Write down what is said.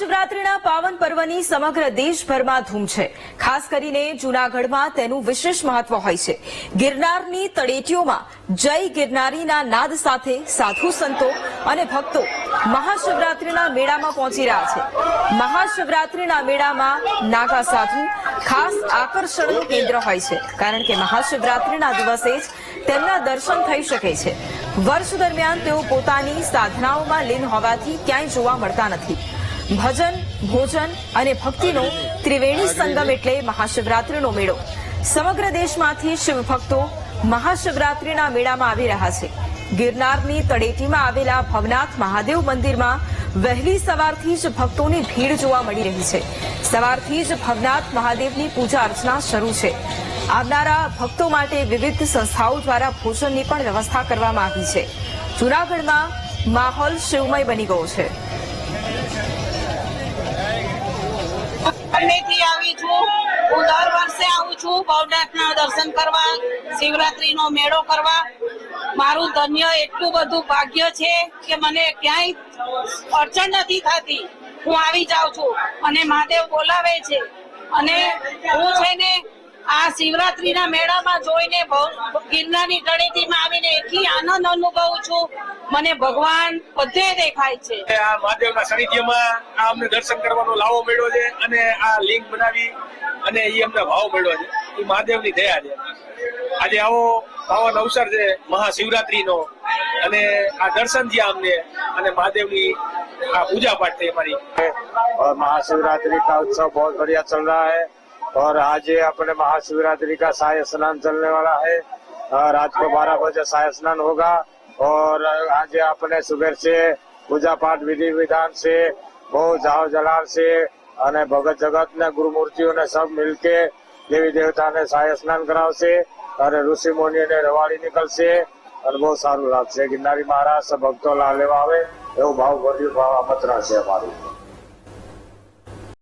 મહાશિવરાત્રિના પાવન પર્વની સમગ્ર દેશભરમાં ધૂમ છે. ખાસ કરીને જૂનાગઢમાં તેનું વિશેષ મહત્વ હોય છે. ગિરનારની તળેટીઓમાં જય ગિરનારીના નાદ સાથે સાધુ સંતો અને ભક્તો મહાશિવરાત્રીના મેળામાં પહોંચી રહ્યા છે. મહાશિવરાત્રીના મેળામાં નાગા સાધુ ખાસ આકર્ષણનું કેન્દ્ર હોય છે, કારણ કે મહાશિવરાત્રિના દિવસે જ તેમના દર્શન થઈ શકે છે. વર્ષ દરમિયાન તેઓ પોતાની સાધનાઓમાં લીન હોવાથી ક્યાંય જોવા મળતા નથી. ભજન, ભોજન અને ભક્તિનો ત્રિવેણી સંગમ એટલે મહાશિવરાત્રિનો મેળો. સમગ્ર દેશમાંથી શિવભક્તો મહાશિવરાત્રિના મેળામાં આવી રહ્યા છે. ગિરનારની તળેટીમાં આવેલા ભવનાથ મહાદેવ મંદિરમાં વહેલી સવારથી જ ભક્તોની ભીડ જોવા મળી રહી છે. સવારથી જ ભવનાથ મહાદેવની પૂજા અર્ચના શરૂ છે. આવનારા ભક્તો માટે વિવિધ સંસ્થાઓ દ્વારા ભોજનની પણ વ્યવસ્થા કરવામાં આવી છે. જૂનાગઢમાં માહોલ શિવમય બની ગયો છે. આવું છું ભવનાથના દર્શન કરવા, શિવરાત્રીનો મેળો કરવા. મારું ધન્ય એટલું બધું ભાગ્ય છે કે મને ક્યાંય અડચણ નથી થતી. હું આવી જાઉં છું અને મહાદેવ બોલાવે છે. અને હું છે ને આ શિવરાત્રીના મેળામાં જોઈને ભવ- ગિરનારની તળેટીમાં આવીને એટલી આનંદ અનુભવું છું મને ભગવાન બધે દેખાય છે આ મહાદેવના સાનિધ્યમાં આ અમને દર્શન કરવાનો લાવો મળ્યો છે અને આ લિંક બનાવી અને એ અમને ભાવ મળ્યો છે એ મહાદેવની દયા છે આજે આવો પાવન અવસર છે મહાશિવરાત્રીનો અને આ દર્શન થયા અમને અને મહાદેવની આ પૂજા પાઠ થઈ અમારી और महाशिवरात्रि का उत्सव बहुत बढ़िया चल रहा है और आज ये अपने महाशिवरात्रि का साय स्नान चलने वाला है अ, रात को बारह बजे साय स्नान होगा और आज अपने सुबह से पूजा पाठ विधि विधान से बहुत जाव जलाल से અને ભગત જગત ને ગુરુ મૂર્તિઓને સબ મિલકે દેવી દેવતાને સાય સ્નાન કરાવશે અને ઋષિ મુનિઓને રવાડી નીકળશે અને બહુ સારું લાગશે ગિરનારી મહારાજ ભક્તો લાભ લેવા આવે એવું ભાવ ભર્યું ભાવ આમંત્રણ છે અમારું